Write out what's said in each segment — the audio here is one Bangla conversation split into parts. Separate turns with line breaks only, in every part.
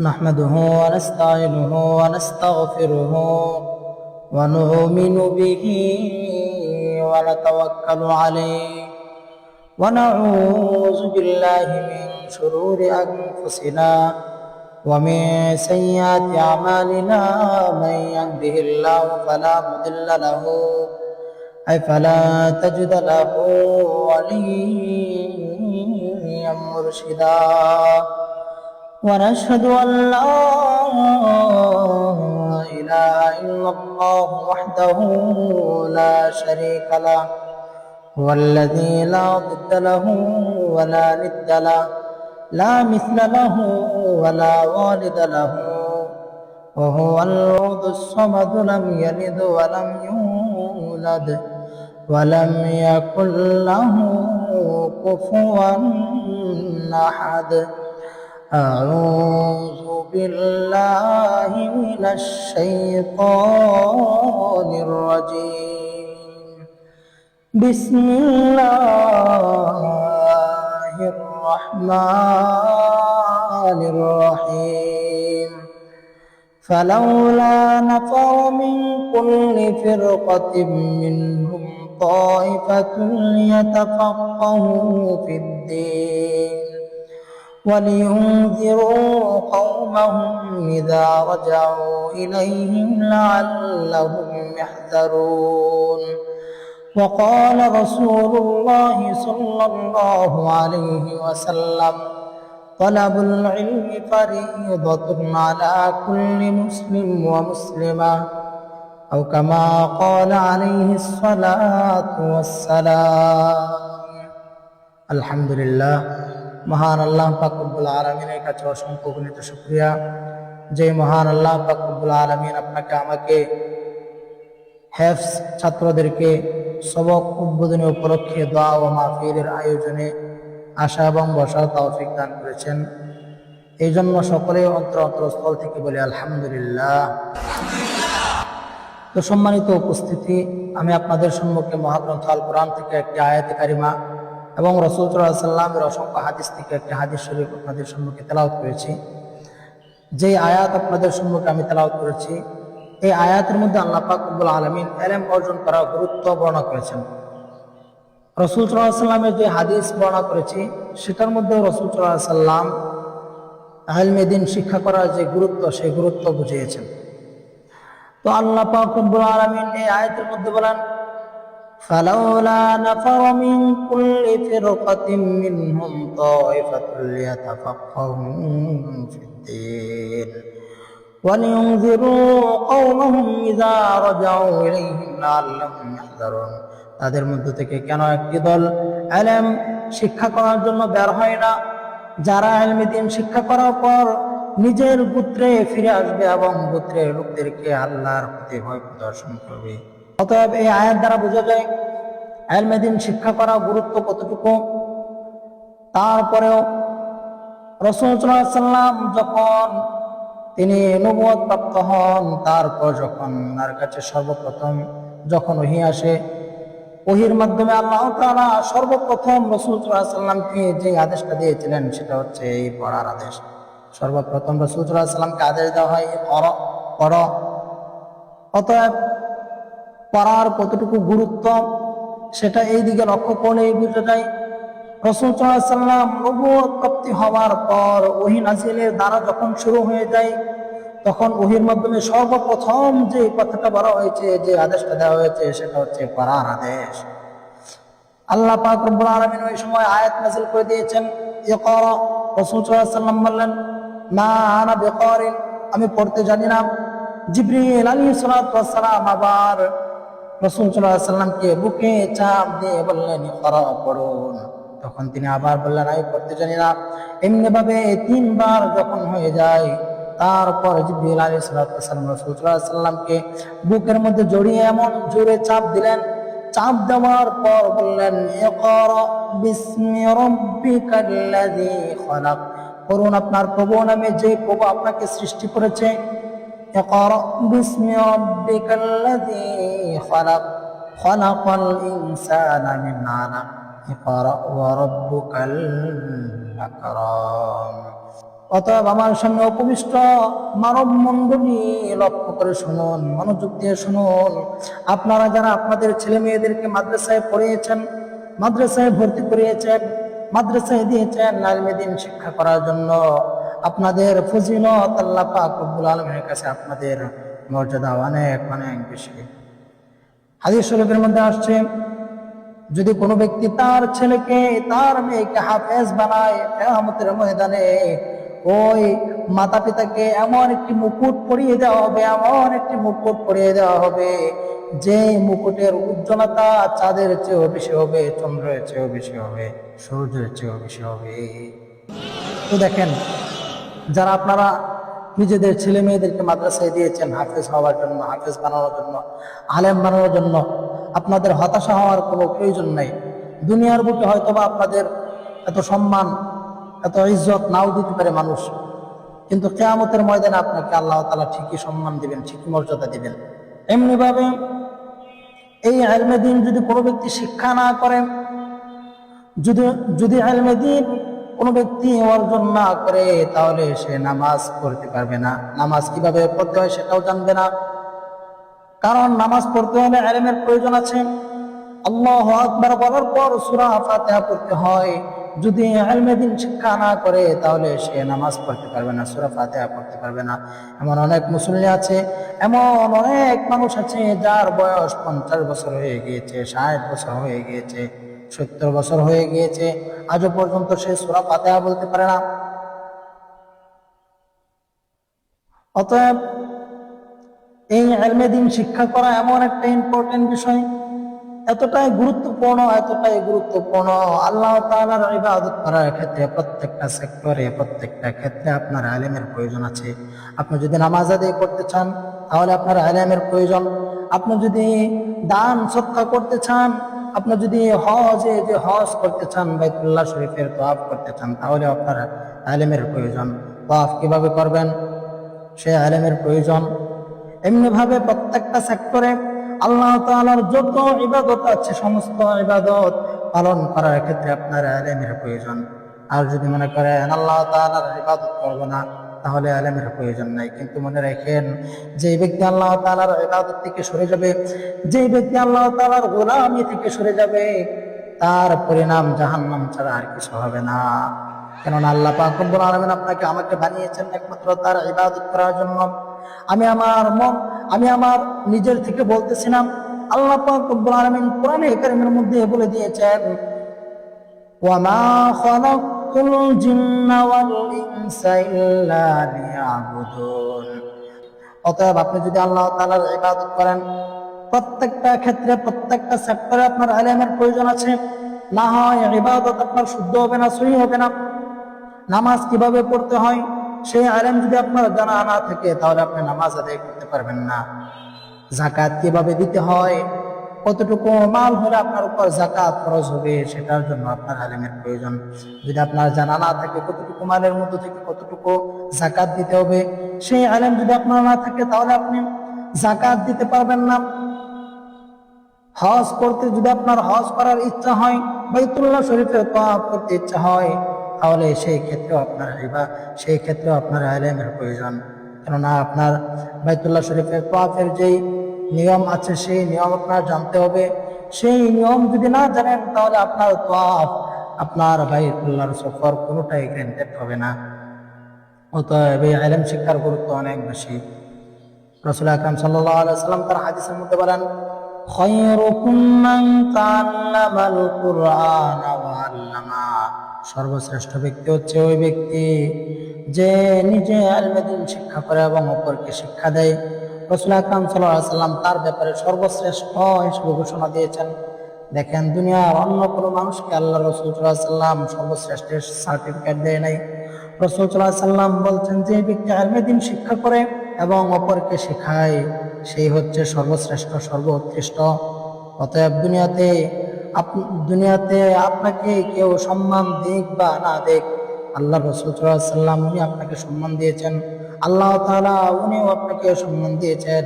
نحمده ونستعينه ونستغفره ونؤمن به ونتوكل عليه ونعوذ بالله من شرور أنفسنا ومن سيئات أعمالنا من يهده الله فلا مضل له أي فلا تجد له وليا مرشدا ونشهد أن لا إله إلا الله وحده لا شريك له والذي لا ضد له ولا ند له لا مثل له ولا والد له وهو الود الصمد لم يلد ولم يولد ولم يكن له كفوا أحد أعوذ بالله من الشيطان الرجيم بسم الله الرحمن الرحيم فلولا نفر من كل فرقة منهم طائفة ليتفقهوا في الدين ولينذروا قومهم إذا رجعوا إليهم لعلهم يحذرون. وقال رسول الله صلى الله عليه وسلم طلب العلم فريضة على كل مسلم ومسلمة أو كما قال عليه الصلاة والسلام. الحمد لله. মহান আল্লাহ পাকুবুল আলমিনের কাছে অসংখ্য গণিত শুক্রিয়া। যে মহান আল্লাহ পাকুবুল আলমিন আপনাকে, আমাকে হেফস ছাত্রদেরকে সবক উদ্বোধনী উপলক্ষে দোয়া ও মাহফিলের আয়োজনে আশা এবং বসার তৌফিক দান করেছেন। এই জন্য সকলে অন্তর অন্তরস্থল থেকে বলি, আলহামদুলিল্লাহ। তো সম্মানিত উপস্থিতি, আমি আপনাদের সম্মুখে মহাগ্রন্থ আল কোরআন থেকে একটি আয়াতে কারিমা এবং রসুল সাল্লামের অসংখ্য হাদিস থেকে একটি হাদিস শরীফ আপনাদের সম্মুখে তেলাওত করেছি। যে আয়াত আপনাদের সম্মুখে আমি তেলাওত করেছি, এই আয়াতের মধ্যে আল্লাহ পাকুবুল আলমিন এলেম অর্জন করার গুরুত্ব বর্ণনা করেছেন। রসুল সাল্লামের যে হাদিস বর্ণনা করেছি, সেটার মধ্যে রসুল সাল্লাম আহলমেদিন শিক্ষা করার যে গুরুত্ব, সেই গুরুত্ব বুঝিয়েছেন। তো আল্লাহ পাকুবুল আলমিন এই আয়াতের মধ্যে বলেন فلولا نفر من كل فرقة منهم طائفة ليتفقهوا في الدين ولينذروا قومهم إذا رجعوا إليهم لعلهم يحذرون তাদের মধ্যে থেকে কেন একটি দল আলেম শিক্ষা করার জন্য বের হয় না যারা আলমিদিন শিক্ষা করার পর নিজের পুত্রে ফিরে আসবে এবং পুত্রের লোকদেরকে আল্লাহর প্রতি ভয় প্রদর্শন করবে অতএব এই আয়ের দ্বারা বোঝা যায় আলমেদিন শিক্ষা করা গুরুত্ব কতটুকু? তারপরেও রসুল সাল্লাম যখন তিনি নবুয় প্রাপ্ত হন, তারপর যখন তার কাছে সর্বপ্রথম যখন ওহি আসে, ওহির মাধ্যমে আল্লাহ তাআলা সর্বপ্রথম রসুল সাল্লামকে যে আদেশটা দিয়েছিলেন, সেটা হচ্ছে এই পড়ার আদেশ। সর্বপ্রথম রসুল সাল্লামকে আদেশ দেওয়া হয়, পড় পড়। অতএব পড়ার কতটুকু গুরুত্ব, সেটা এই দিকে লক্ষ্য করলেই বুঝে যায় রসুল সাল্লাম প্রাপ্তি হওয়ার পর ওহি নাজিলের দ্বারা যখন শুরু হয়ে যায়, তখন ওহির মাধ্যমে সর্বপ্রথম যে কথাটা বলা হয়েছে, যে আদেশটা দেওয়া হয়েছে, সেটা হচ্ছে পড়ার আদেশ। আল্লাহ পাক রব্বুল আলামিন ওই সময় আয়াত নাজিল করে দিয়েছেন এ কর রাসূল সাল্লাম বললেন না আনা বিকারিন আমি পড়তে জানি না। জিব্রিল আলাইহিস সালাম আবার রসুল সাল্লামকে বুকে চাপ দিয়ে বললেন ইকরা পড়ুন তখন তিনি আবার বললেন আমি পড়তে জানি না এমনি ভাবে তিনবার যখন হয়ে যায়, তারপর জিব্রিল রসুল সাল্লামকে বুকের মধ্যে জড়িয়ে এমন জোরে চাপ দিলেন, চাপ দেওয়ার পর বললেন করুন আপনার প্রভু নামে যে প্রভু আপনাকে সৃষ্টি করেছে اقرأ باسم ربك الذي خلق خلق الإنسان من علق اقرأ وربك الأكرم অতএব আমার সামনে উপবিষ্ট মানব মণ্ডলী লক্ষ্য করে শুনুন মনোযোগ দিয়ে শুনুন আপনারা যারা আপনাদের ছেলে মেয়েদেরকে মাদ্রাসায় পড়িয়েছেন মাদ্রাসায় ভর্তি করিয়েছেন মাদ্রাসায় দিয়েছেন আলমেদিন শিক্ষা করার জন্য আপনাদের ফজিলত আল্লাহ পাক রব্বুল আলমের কাছে আপনাদের মর্যাদা অনেক অনেক বেশি। হাদিস শরীফের মধ্যে আসছে, যদি কোনো ব্যক্তি তার ছেলেকে, তার মেয়েকে হাফেজ বানায় কেয়ামতের ময়দানে, ওই মাতা পিতাকে এমন একটি মুকুট পরিয়ে দেওয়া হবে, এমন একটি মুকুট পরিয়ে দেওয়া হবে, যে মুকুটের উজ্জ্বলতা চাঁদের চেয়েও বেশি হবে, চন্দ্রের চেয়েও বেশি হবে, সূর্যের চেয়েও বেশি হবে। তো দেখেন যারা আপনারা নিজেদের ছেলে মেয়েদেরকে মাদ্রাসায় দিয়েছেন হাফেজ হওয়ার জন্য, হাফেজ বানানোর জন্য, আলেম বানানোর জন্য, আপনাদের হতাশা হওয়ার কোনো প্রয়োজন নেই। দুনিয়ার বুকে হয়তো বা আপনাদের এত সম্মান, এত ইজ্জত নাও দিতে পারে মানুষ। কিন্তু কেয়ামতের ময়দানে আপনাকে আল্লাহ তালা ঠিকই সম্মান দিবেন, ঠিকই মর্যাদা দিবেন। এমনিভাবে এই আলমে দিন যদি কোনো ব্যক্তি শিক্ষা না করে যদি যদি আলমে দিন কোনো ব্যক্তি অর্জন না করে, তাহলে সে নামাজ পড়তে পারবে না। নামাজ কীভাবে পড়তে হয় সেটাও জানবে না। কারণ নামাজ পড়তে হলে আলেমের প্রয়োজন আছে। আল্লাহ আকবার বলার পর সুরা ফাতিহা পড়তে হয়। যদি আলমে দিন শিক্ষা না করে, তাহলে সে নামাজ পড়তে পারবে না, সুরা ফাতিহা পড়তে পারবে না। এমন অনেক মুসলিম আছে, এমন অনেক মানুষ আছে যার বয়স পঞ্চাশ বছর হয়ে গিয়েছে, ষাট বছর হয়ে গিয়েছে। সত্তর বছর হয়ে গিয়েছে, আজও পর্যন্ত সে সুরা ফাতেহা বলতে পারে না। অতএব এই এলমে দিন শিক্ষা করা এমন একটা ইম্পর্টেন্ট বিষয়। এতটাই গুরুত্বপূর্ণ এতটাই গুরুত্বপূর্ণ। আল্লাহ তাআলার ইবাদত করার ক্ষেত্রে প্রত্যেকটা সেক্টরে, প্রত্যেকটা ক্ষেত্রে আপনার আলেমের প্রয়োজন আছে। আপনি যদি নামাজ আদায় করতে চান, তাহলে আপনার আলেমের প্রয়োজন। আপনি যদি দান সৎকা করতে চান আপনি যদি হজে যে হজ করতে চান, বাইতুল্লাহ শরীফের তোয়াফ করতে চান, তাহলে আপনার আলেমের প্রয়োজন। তোয়াফ কীভাবে করবেন? সে আলেমের প্রয়োজন। এমনিভাবে প্রত্যেকটা সেক্টরে আল্লাহ তাআলার যত ইবাদত আছে, সমস্ত ইবাদত পালন করার ক্ষেত্রে আপনার আলেমের প্রয়োজন। আর যদি মনে করেন, আল্লাহ তাআলার ইবাদত করব না তাহলে আলেমের প্রয়োজন নাই। কিন্তু মনে রাখেন যে ব্যক্তি আল্লাহ তাআলার ইবাদত থেকে সরে যাবে যে ব্যক্তি আল্লাহ তাআলার গোলামি থেকে সরে যাবে, তার পরিণাম জাহান্নাম ছাড়া আর কিছু হবে না। কেননা আল্লাহ পাক রব্বুল আলামিন আপনাকে আমাকে বানিয়েছেন একমাত্র তার ইবাদত করার জন্য। আমি আমার মন, আমি আমার নিজের থেকে বলতেছিলাম, আল্লাহ পাক রব্বুল আলামিন কোরআনে কারীমের মধ্যে বলে দিয়েছেন ওয়ামা অতএব আপনি যদি আল্লাহ তাআলার ইবাদত করেন, প্রত্যেকটা ক্ষেত্রে, প্রত্যেকটা সেক্টরে আপনার আলেমের প্রয়োজন আছে। না হয় ইবাদত আপনার শুদ্ধ হবে না, সহি হবে না। নামাজ কীভাবে পড়তে হয়, সেই আলেম যদি আপনার জানা না থাকে, তাহলে আপনি নামাজ আদায় করতে পারবেন না। জাকাত কীভাবে দিতে হয় কতটুকু মাল হলে আপনার উপর জাকাত খরচ হবে সেটার জন্য আপনার আলেমের প্রয়োজন। যদি আপনার জানা না থাকে কতটুকু মালের মধ্যে থেকে কতটুকু জাকাত দিতে হবে, সেই আলেম যদি আপনার না থাকে তাহলে আপনি জাকাত দিতে পারবেন না। হজ করতে যদি আপনার হজ করার ইচ্ছা হয়, বাইতুল্লাহ শরীফের পাপ করতে ইচ্ছা হয়, তাহলে সেই ক্ষেত্রেও আপনার রিবা, সেই ক্ষেত্রেও আপনার আলেমের প্রয়োজন। কেননা আপনার বাইতুল্লাহ শরীফের তোয়াফের যেই নিয়ম আছে, সেই নিয়ম আপনার জানতে হবে। সেই নিয়ম যদি না জানেন, তাহলে আপনার তফ আপনার বাইকুল্লার সফর কোনোটাই গ্র্যান্টেড হবে না। অতএব এই আইলেম শিক্ষার গুরুত্ব অনেক বেশি। রসুল আকরাম সাল্লাহ আলাইসাল্লাম তার হাদিসের মধ্যে বলেন সর্বশ্রেষ্ঠ ব্যক্তি হচ্ছে ওই ব্যক্তি যে নিজে আলমেদিন শিক্ষা করে এবং অপরকে শিক্ষা দেয়। রসুল আকরাম সাল্লাম তার ব্যাপারে সর্বশ্রেষ্ঠ হিসেবে ঘোষণা দিয়েছেন। দেখেন, দুনিয়ার অন্য কোনো মানুষকে আল্লাহ রসুল সাল্লাম সর্বশ্রেষ্ঠের সার্টিফিকেট দেয় নাই। রসুল সাল্লাহ সাল্লাম বলছেন, যে ব্যক্তি আলমেদিন শিক্ষা করে এবং অপরকে শেখায়, সেই হচ্ছে সর্বশ্রেষ্ঠ, সর্বোৎকৃষ্ট। অতএব দুনিয়াতে দুনিয়াতে আপনাকে কেউ সম্মান দিক বা না দিক, আল্লাহ রসুল সাল্লাম উনি আপনাকে সম্মান দিয়েছেন। আল্লাহ তাআলা উনিও আপনাকে সম্মান দিয়েছেন।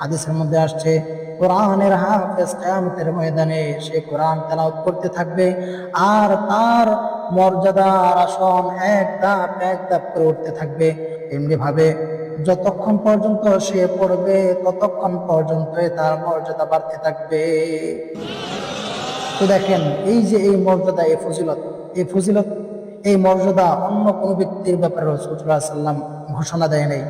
হাদিসের মধ্যে আসছে, কোরআনের হাফেজ কিয়ামতের ময়দানে সে কোরআন তেলাওয়াত করতে থাকবে আর তার মর্যাদা আর আসন এক ধাপ এক ধাপ করে উঠতে থাকবে। এমনি ভাবে যতক্ষণ পর্যন্ত সে পড়বে, ততক্ষণ পর্যন্ত তার মর্যাদা বাড়তে থাকবে। তো দেখেন, এই যে এই মর্যাদা, এই ফজিলত এই ফজিলত এই মর্যাদা অন্য কোনো ব্যক্তির ব্যাপারে রসুল্লাহ সাল্লাম ঘোষণা দেয় নাই।